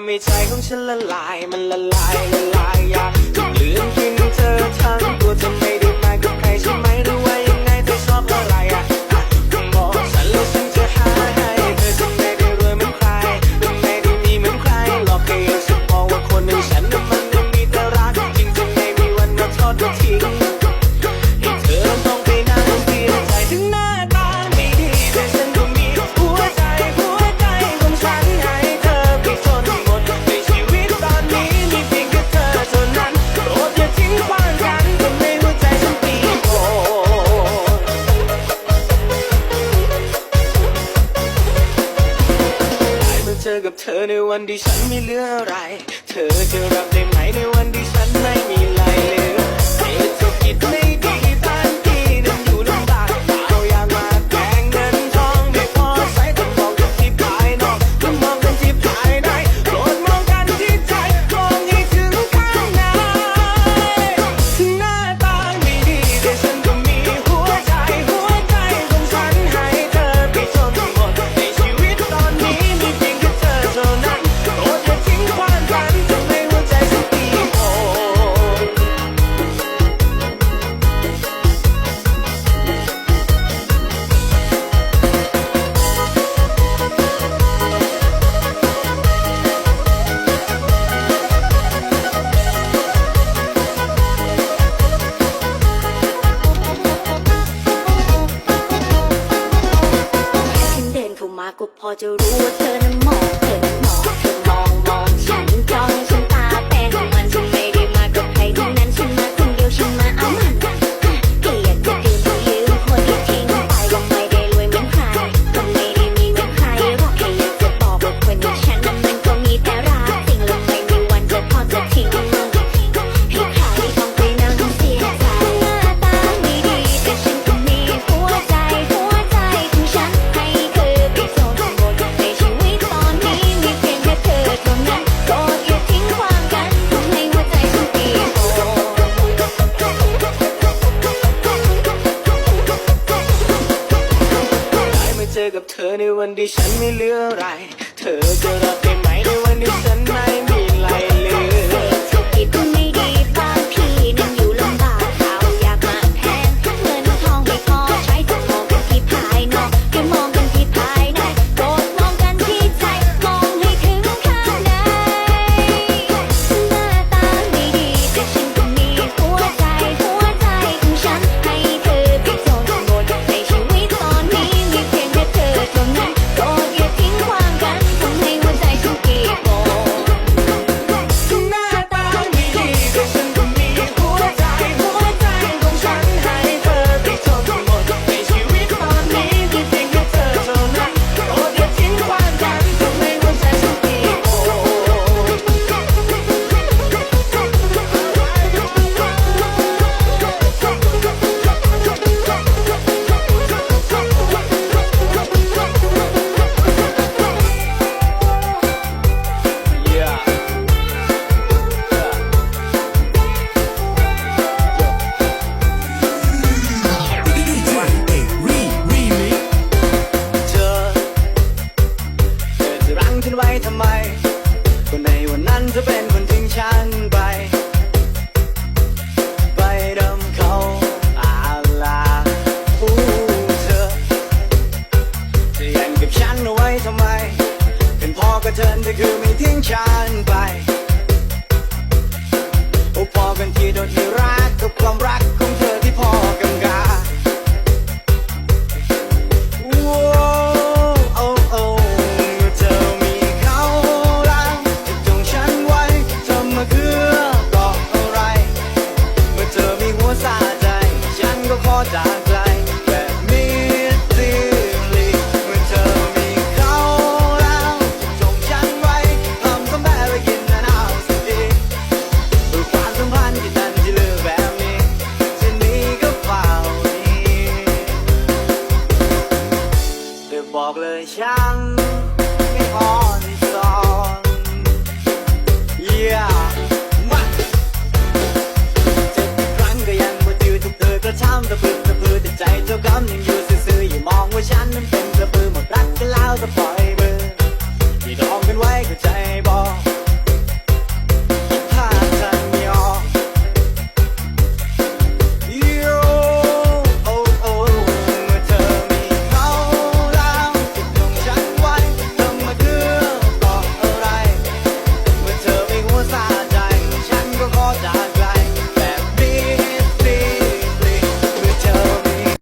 ำให้ใจของฉันละลาย มันละลายละลาย จอกับเธอในวันที่ฉันไม่เหลืออะไร เธอจะรับได้ไหมในวันที่ฉันไม่มีลายเหลือให้จบกิจไม่ ก็พอจะรู้ว่าเธอ